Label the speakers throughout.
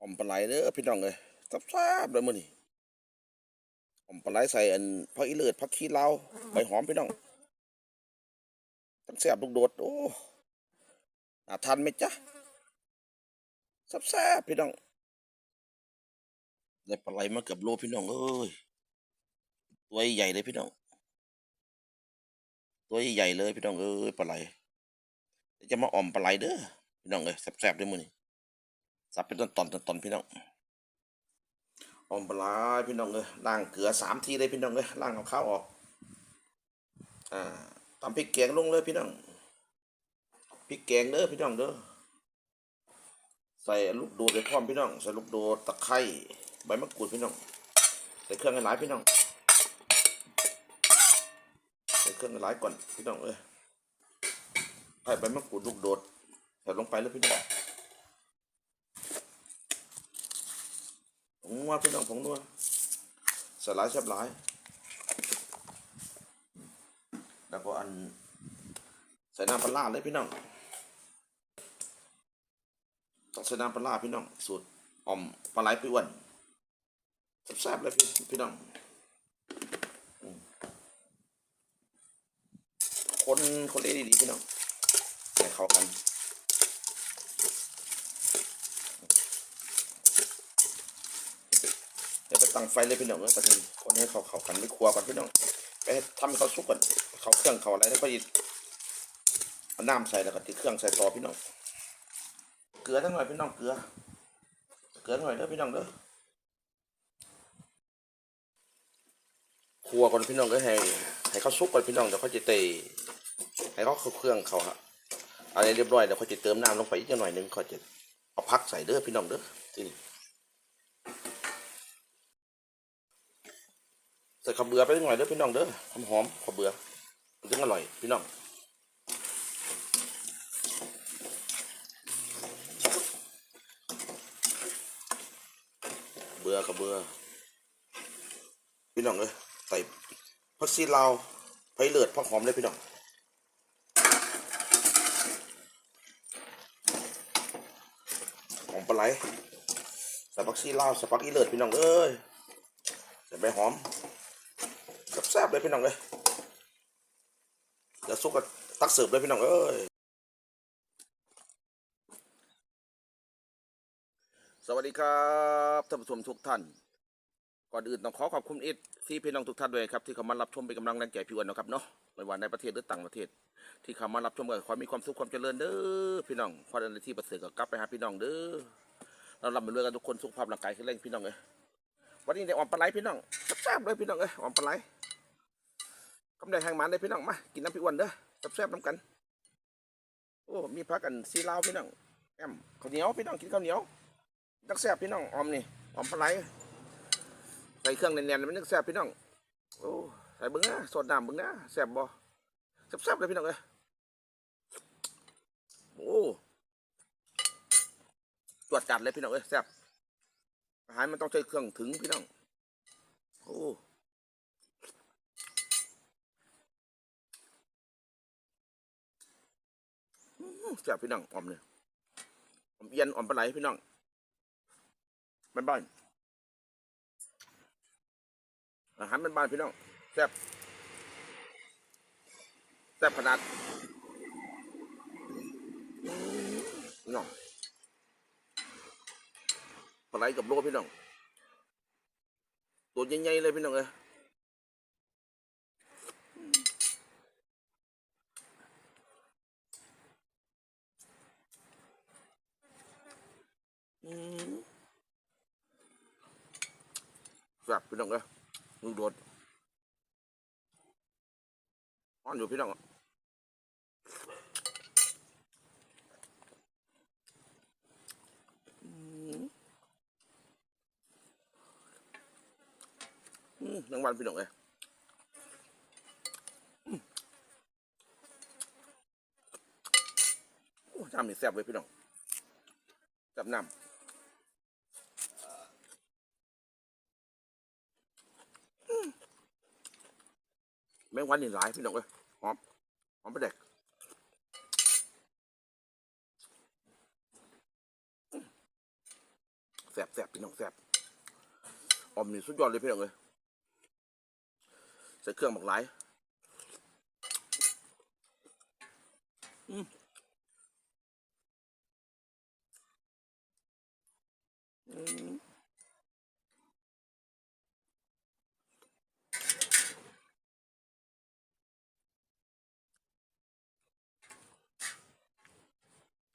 Speaker 1: อมปลาไหลเด้อพี่น้องเอ้ยซับซับเลยมื้อนี้อมปลาไหลใส่อันผักอีเลิศผักขี้เหล้าใบหอมพี่น้องทั้งแซ่บลูกโดดโอ้น่าทานไหมจ๊ะซับซับพี่น้องได้ปลาไหลมาเกือบโลพี่น้องเอ้ยตัวใหญ่เลยพี่น้อง ตัวใหญ่เลยพี่น้องเอ้ยปลาไหลเดี๋ยว จะมาอ่อมปลาไหลเด้อพี่น้องเอ้ยแซ่บๆด้วยมือนี้สับเป็นตอนๆตอนพี่น้องอ่อมปลาไหลพี่น้องเอ้ยล้างเกลือสามทีเลยพี่น้องเอ้ยล้างเอาข้าวออกอ่าตำพริกแกงลงเลยพี่น้องพริกแกงเด้อพี่น้องเด้อใส่ลูกโดดไปพร้อมพี่น้องใส่ลูกโดดตะไคร้ใบมะกรูดพี่น้องใส่เครื่องให้หลายพี่น้องใส่เครื่องหลายก่อนพี่น้องเอ้ย ใส่ใบมะกรูดลูกโดดใส่ลงไปแล้วพี่น้องผงนัวพี่น้องผงนัวใส่หลายแซ่บหลาย แล้วก็อันใส่น้ำปลาเลยพี่น้องต้องใส่น้ำปลาร้าพี่น้องสูตรอ่อมปลาไหลพี่อ้วนแซ่บๆเลยพี่พี่น้องคนคนเล่ดีๆพี่น้อง ให้เข้ากันเดี๋ยวไปตั้งไฟเลยพี่น้องเออประเทศคนให้เขาเข้ากันไม่ครัวก่อนพี่น้องไปทำให้เขาสุกก่อนเขาเครื่องเขาอะไรแล้วก็หยิเอาน้ำใส่แล้วก็ติดเครื่องใส่ต่อพี่น้องเกลือทั้งหน่อยพี่น้องเกลือ เกลือหน่อยเด้อพี่น้องเด้อครัวก่อนพี่น้องก็ให้ให้เขาสุกก่อนพี่น้องเดี๋ยวเขาจะเตะให้เขาเข้าเครื่องเขาฮะ อะไรเรียบร้อยเดี๋ยวเขาจะเติมน้ำลงไปอีกหน่อยนึงเขาจะเอาพักใส่เด้อพี่น้องเด้อที่นี่ใส่ข้าวเบื่อไปหน่อยเด้อพี่น้องเด้อหอมหอมข้าวเบื่อมันจะอร่อยพี่น้องเบื่อกับเบื่อพี่น้องเอ้ยใส่ผักชีลาวไผ่เลือดผักหอมเลยพี่น้อง หอมปลา ไหลใส่ผักชีลาวใส่ผักอีเลิศพี่น้องเอ้ยใส่ใบหอมกับแซ่บเลยพี่น้องเอ้ยเดี๋ยวซุกกับตักเสิร์ฟเลยพี่น้องเอ้ยสวัสดีครับท่านผู้ชมทุกท่าน ก่อนอื่นต้องขอขอบคุณอิทที่พี่น้องทุกท่านด้วยครับที่เข้ามารับชมเป็นกำลังแรงใจพี่อ้วนนะครับเนาะไม่ว่าในประเทศหรือต่างประเทศ ที่เข้ามารับชมกันขอมีความสุขความเจริญเด้อพี่น้องขอให้ในที่ประเสริฐก็กลับไปหาพี่น้องเด้อ เราลำไปเรื่อยกันทุกคนสุขภาพร่างกายแข็งแรงพี่น้องเอ้ยวันนี้ได้ออมปลาไหลพี่น้องแซ่บๆเลยพี่น้องเอ้ยออมปลาไหลกำได้แหงมันเลยพี่น้องมากินน้ำพี่อ้วนเด้อแซ่บๆน้ำกันโอ้มีพักกันซีลาวพี่น้องแอมข้าวเหนียวพี่น้องกินข้าวเหนียวนักแซ่บพี่น้องออมนี่ออมปลาไหลใส่เครื่องแน่นๆมันนึกแซ่บพี่น้องโอ้ใส่เบิ้งนะสดน้ำเบิ้งนะแซ่บบ่แซ่บๆเลยพี่น้องเอ้ยโอ้ วจจัดเลยพี่น้องเอ้ยแซ่บอาหารมันต้องใช้เครื่องถึงพี่น้องโอ้แซ่บพี่น้องออมเนี่ยออมเอียนออมปลาไหลพี่น้องบ้านๆอาหารบ้านๆพี่น้องแซ่บแซ่บขนาดพี่น้อง ปลาไหลกับโลพี่น้อง ตัวใหญ่ๆเลยพี่น้องเอ้ยอืมแบบพี่น้องเอ้ยมือโดดอ่อนอยู่พี่น้องอะ รางวันพี่หน้องเอ้ยทำนี่แซ่บเลยพี่หน้องจับน้ำแมงวันนี่หลายพี่หน้องเลยหอมหอมไปเด็กแสบแสบพี่หน้องแสบอมนี่สุดยอดเลยพี่หน้องเลย ใส่เครื่องหมักหลายอืมอืม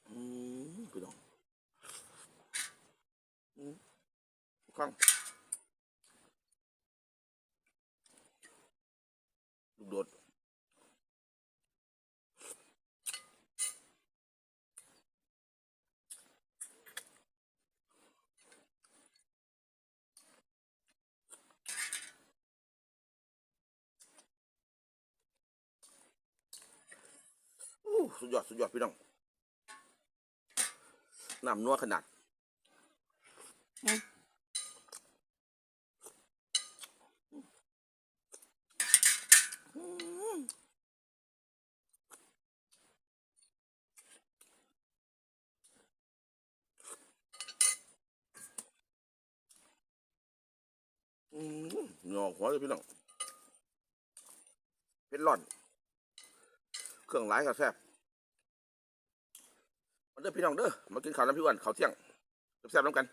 Speaker 1: อืมพี่น้องอืมข้าง สุดยอดสุดยอดพี่น้องน้ำนัวขนาดอืมงอกหัวเลยพี่น้องเป็นร่อน เครื่องหลายก็แซ่บ มาเด้อพี่น้องเด้อมากินข้าวน้ำพี่อ้วนข้าวเที่ยงแซ่บๆน้ำกัน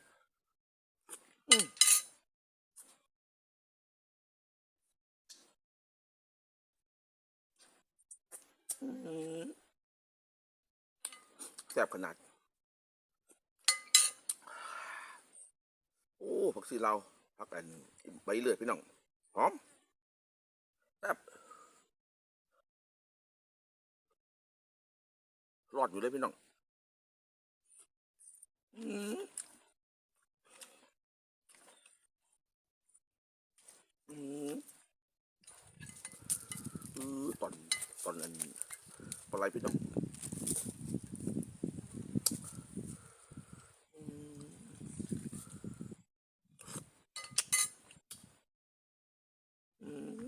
Speaker 1: แซ่บขนาด โอ้ผักชีลาวผักอันใบเลือดพี่น้องหอมแซ่บรอดอยู่เลยพี่น้อง ตอนตอนนั้นปลาไหลพี่น้องอืมอืม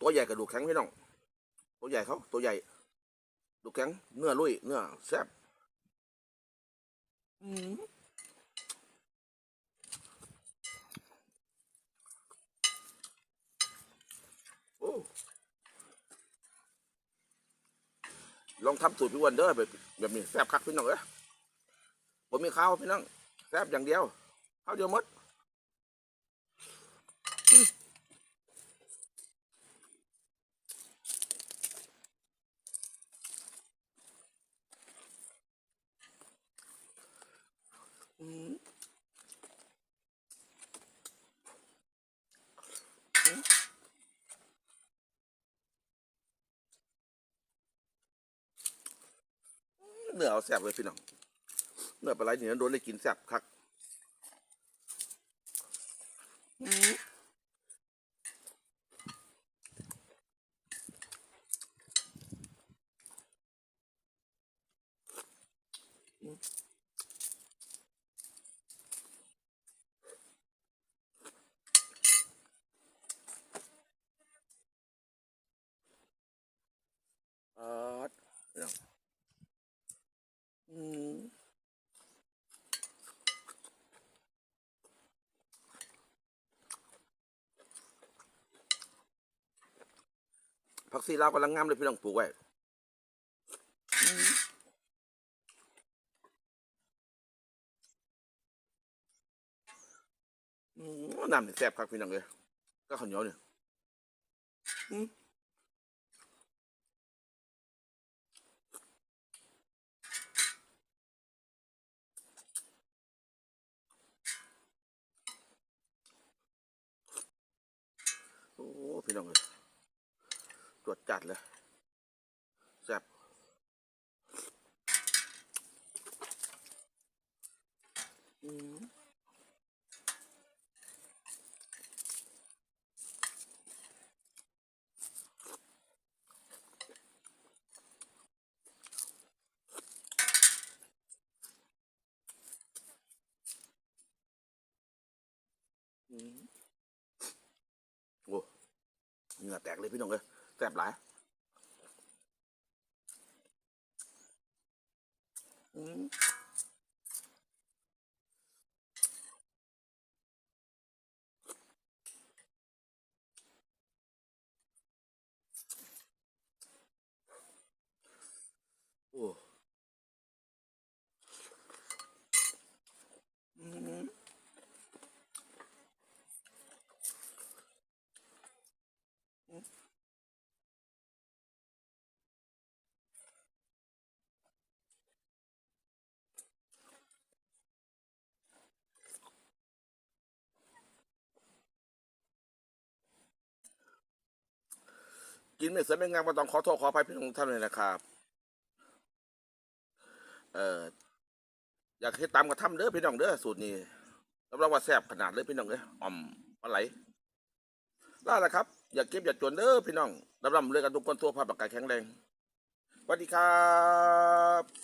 Speaker 1: ตัวใหญ่กระดูกแข็งพี่น้อง ตัวใหญ่เขาตัวใหญ่ ดูกแข็งเนื้อลุยเนื้อแซ่บอืมโอ้ลองทำสูตรพี่อ้วันเด้อแบบแบบนี้แซ่บคักพี่น้องเอ้ยผมมีข้าวพี่น้องแซ่บอย่างเดียวข้าวเดียวหมด เนื้อเอาแซ่บเลยพี่น้องเนื้อปลาไหลเนี่ยโดนได้กินแซ่บคัก ผักซีลาวกำลังงามเลยพี่น้องปลูกไว้น้ำเนี่แซ่บครับพี่น้องเลยก็ข้าวเหนียวเนี่ยโอ้พี่น้องเลย ตรวจจัดเลยแซ่บอืมอืมโอ้เหงื่อแตกเลยพี่น้องเลย แสบหลายอืม กินไม่เสร็จไม่งามก็ต้องขอโทษขออภัยพี่น้องทุกท่านเลยนะครับ เอ่ออยากให้ตามกระทำเด้อพี่น้องเด้อสูตรนี้รับรองว่าแซ่บขนาดเลยพี่น้องเอ้ยอ่อมปลาไหลล่าละครับ อย่าเก็บอย่าจวนเด้อพี่น้องรับรองเลยกันทุกคนตัวภาพปากกายแข็งแรงสวัสดีครับ